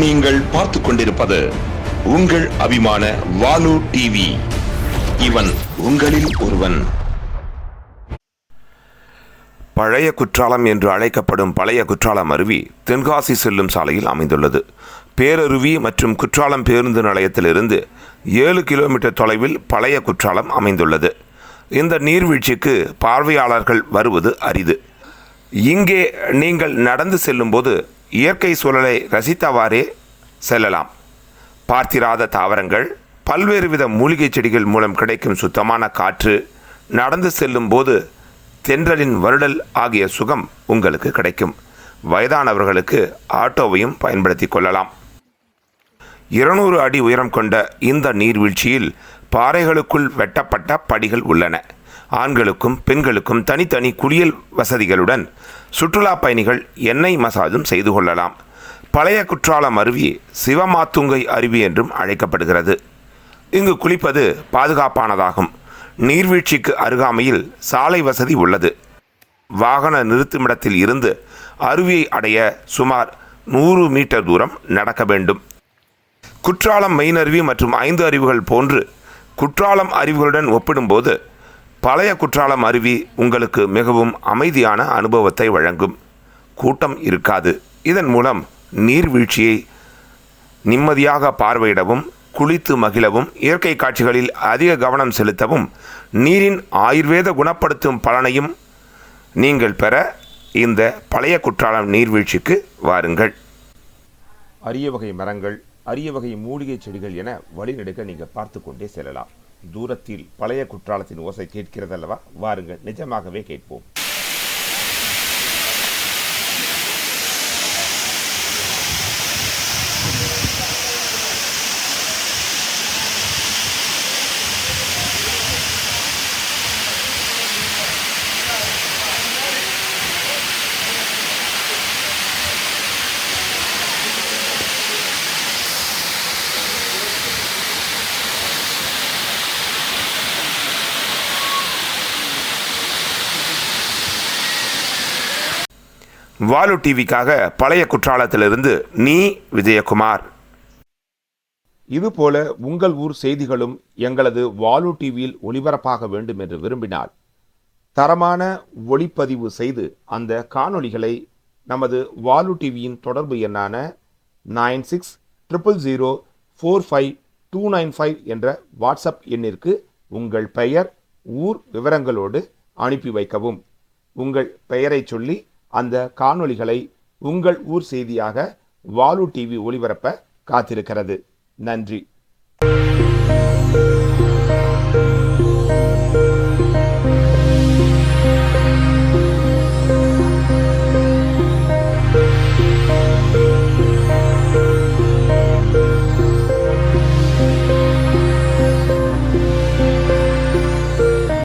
நீங்கள் பார்த்து கொண்டிருப்பது உங்கள் அபிமான வாலு டிவி இவன் உங்களில் ஒருவன். பழைய குற்றாலம் என்று அழைக்கப்படும் பழைய குற்றாலம் அருவி தென்காசி செல்லும் சாலையில் அமைந்துள்ளது. பேரருவி மற்றும் குற்றாலம் பேருந்து நிலையத்திலிருந்து ஏழு கிலோமீட்டர் தொலைவில் பழைய குற்றாலம் அமைந்துள்ளது. இந்த நீர்வீழ்ச்சிக்கு பார்வையாளர்கள் வருவது அரிது. இங்கே நீங்கள் நடந்து செல்லும்போது இயற்கை சூழலை ரசித்தவாறே செல்லலாம். பார்த்திராத தாவரங்கள் பல்வேறு வித மூலிகை செடிகள் மூலம் கிடைக்கும் சுத்தமான காற்று நடந்து செல்லும் போது தென்றலின் வருடல் ஆகிய சுகம் உங்களுக்கு கிடைக்கும். வயதானவர்களுக்கு ஆட்டோவையும் பயன்படுத்தி கொள்ளலாம். இருநூறு அடி உயரம் கொண்ட இந்த நீர்வீழ்ச்சியில் பாறைகளுக்குள் வெட்டப்பட்ட படிகள் உள்ளன. ஆண்களுக்கும் பெண்களுக்கும் தனித்தனி குளியல் வசதிகளுடன் சுற்றுலா பயணிகள் எண்ணெய் மசாஜும் செய்து கொள்ளலாம். பழைய குற்றாலம் அருவி சிவமாத்துங்கை அருவி என்றும் அழைக்கப்படுகிறது. இங்கு குளிப்பது பாதுகாப்பானதாகும். நீர்வீழ்ச்சிக்கு அருகாமையில் சாலை வசதி உள்ளது. வாகன நிறுத்துமிடத்தில் இருந்து அருவியை அடைய சுமார் நூறு மீட்டர் தூரம் நடக்க வேண்டும். குற்றாலம் மெயின் அருவி மற்றும் ஐந்து அருவிகள் போன்று குற்றாலம் அருவிகளுடன் ஒப்பிடும்போது பழைய குற்றாலம் அருவி உங்களுக்கு மிகவும் அமைதியான அனுபவத்தை வழங்கும். கூட்டம் இருக்காது. இதன் மூலம் நீர்வீழ்ச்சியை நிம்மதியாக பார்வையிடவும் குளித்து மகிழவும் இயற்கை காட்சிகளில் அதிக கவனம் செலுத்தவும் நீரின் ஆயுர்வேத குணப்படுத்தும் பலனையும் நீங்கள் பெற இந்த பழைய குற்றாலம் நீர்வீழ்ச்சிக்கு வாருங்கள். அரிய வகை மரங்கள் அரிய வகை மூலிகை செடிகள் என வழிநெடுக்க நீங்கள் பார்த்து கொண்டே செல்லலாம். தூரத்தில் பழைய குற்றாலத்தின் ஓசை கேட்கிறதல்லவா? வாருங்கள் நிஜமாகவே கேட்போம். வாலு டிவிக்காக பழைய குற்றாலத்திலிருந்து நீ விஜயகுமார். இதுபோல உங்கள் ஊர் செய்திகளும் எங்களது வாலு டிவியில் ஒளிபரப்பாக வேண்டும் என்று விரும்பினால் தரமான ஒளிப்பதிவு செய்து அந்த காணொளிகளை நமது வாலு டிவியின் தொடர்பு எண்ணான nine six triple zero four five two nine five என்ற வாட்ஸ்அப் எண்ணிற்கு உங்கள் பெயர் ஊர் விவரங்களோடு அனுப்பி வைக்கவும். உங்கள் பெயரை சொல்லி அந்த காணொளிகளை உங்கள் ஊர் செய்தியாக வாலு டிவி ஒளிபரப்ப காத்திருக்கிறது. நன்றி.